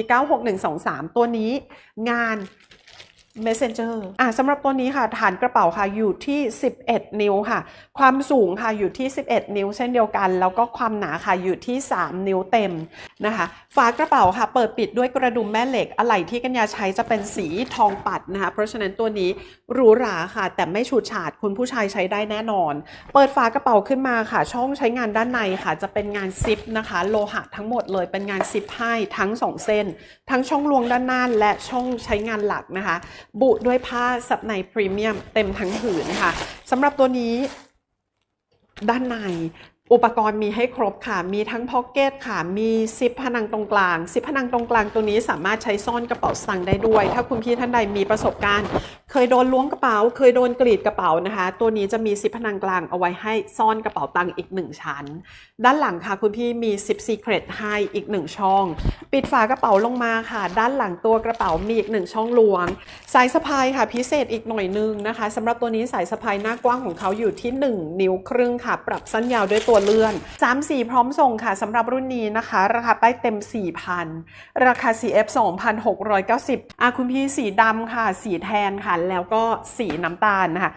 96123 ตัวนี้งาน Messenger อะสำหรับตัวนี้ค่ะ ฐานกระเป๋าค่ะอยู่ที่ 11 นิ้วค่ะ ความสูงค่ะอยู่ที่ 11 นิ้ว เช่นเดียวกัน แล้วก็ความหนาค่ะอยู่ที่ 3 นิ้วเต็มนะคะ ฝากระเป๋าค่ะ เปิดปิดด้วยกระดุมแม่เหล็ก อะไหล่ที่กัญญาใช้จะเป็นสีทองปัดนะคะ เพราะฉะนั้นตัวนี้หรูหราค่ะ แต่ไม่ฉูดฉาดคุณผู้ชายใช้ได้แน่นอน เปิดฝากระเป๋าขึ้นมาค่ะ ช่องใช้งานด้านในค่ะ จะเป็นงานซิปนะคะ โลหะทั้งหมดเลยเป็นงานซิปให้ทั้ง 2 เส้น ทั้งช่องลวงด้านหน้าและช่องใช้งานหลักนะคะบุด้วยผ้าสับในพรีเมียมเต็มทั้งผืนค่ะสำหรับตัวนี้ด้านในอุปกรณ์มีให้ครบค่ะ มีทั้งพ็อกเก็ตค่ะ มีซิปผนังตรงกลาง ซิปผนังตรงกลางตัวนี้สามารถใช้ซ่อนกระเป๋าสตางค์ได้ด้วย ถ้าคุณพี่ท่านใดมีประสบการณ์ เคยโดนล้วงกระเป๋า เคยโดนกรีดกระเป๋านะคะ ตัวนี้จะมีซิปผนังกลางเอาไว้ให้ซ่อนกระเป๋าตังค์อีกหนึ่งชั้น ด้านหลังค่ะคุณพี่มีซิปซีเครตให้อีกหนึ่งช่อง ปิดฝากระเป๋าลงมาค่ะ ด้านหลังตัวกระเป๋ามีอีกหนึ่งช่องล้วง สายสะพายค่ะพิเศษอีกหน่อยนึงนะคะสำหรับตัวนี้สายสะพายหน้ากว้างของเขาอยู่ที่ 1 นิ้วครึ่งค่ะ ปรับสั้นยาวด้วยตัวเลื่อน3สีพร้อมส่งค่ะสำหรับรุ่นนี้นะคะ ราคาป้ายเต็ม 4,000 ราคา CF 2,690อะคุณพี่สีดำค่ะ สีแทนค่ะแล้วก็สีน้ำตาลนะคะ